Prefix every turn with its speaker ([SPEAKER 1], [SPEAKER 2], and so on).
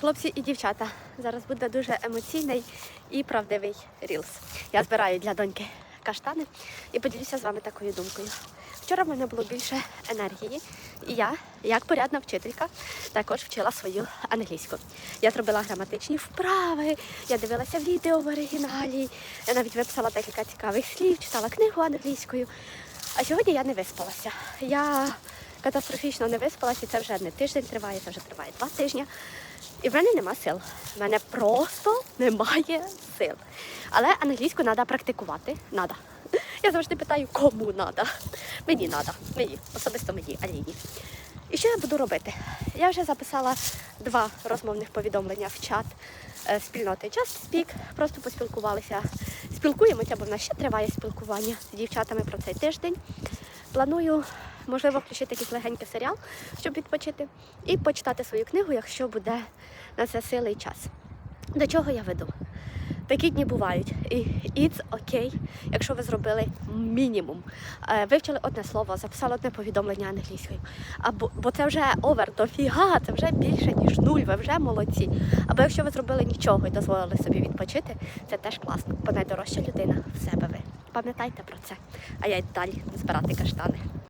[SPEAKER 1] Хлопці і дівчата, зараз буде дуже емоційний і правдивий рілс. Я збираю для доньки каштани і поділюся з вами такою думкою. Вчора в мене було більше енергії, і я, як порядна вчителька, також вчила свою англійську. Я зробила граматичні вправи, я дивилася відео в оригіналі, я навіть виписала декілька цікавих слів, читала книгу англійською. А сьогодні я не виспалася. Я катастрофічно не виспалася, і це вже не тиждень триває, це вже триває два тижні. І в мене нема сил. В мене просто немає сил. Але англійську треба практикувати. Надо. Я завжди питаю, кому треба. Мені треба. Мені, особисто мені, Аліні. І що я буду робити? Я вже записала два розмовних повідомлення в чат е, спільноти Just Speak. Просто поспілкувалися. Спілкуємося, бо в нас ще триває спілкування з дівчатами про цей тиждень. Планую, можливо, включити якийсь легенький серіал, щоб відпочити, і почитати свою книгу, якщо буде на це сили і час. До чого я веду? Такі дні бувають. І it's окей, якщо ви зробили мінімум. Е, Вивчили одне слово, записали одне повідомлення англійською. Або бо це вже овер, дофіга, це вже більше, ніж нуль, ви вже молодці. Або якщо ви зробили нічого і дозволили собі відпочити, це теж класно, бо найдорожча людина в себе ви. Пам'ятайте про це. А я йду далі збирати каштани.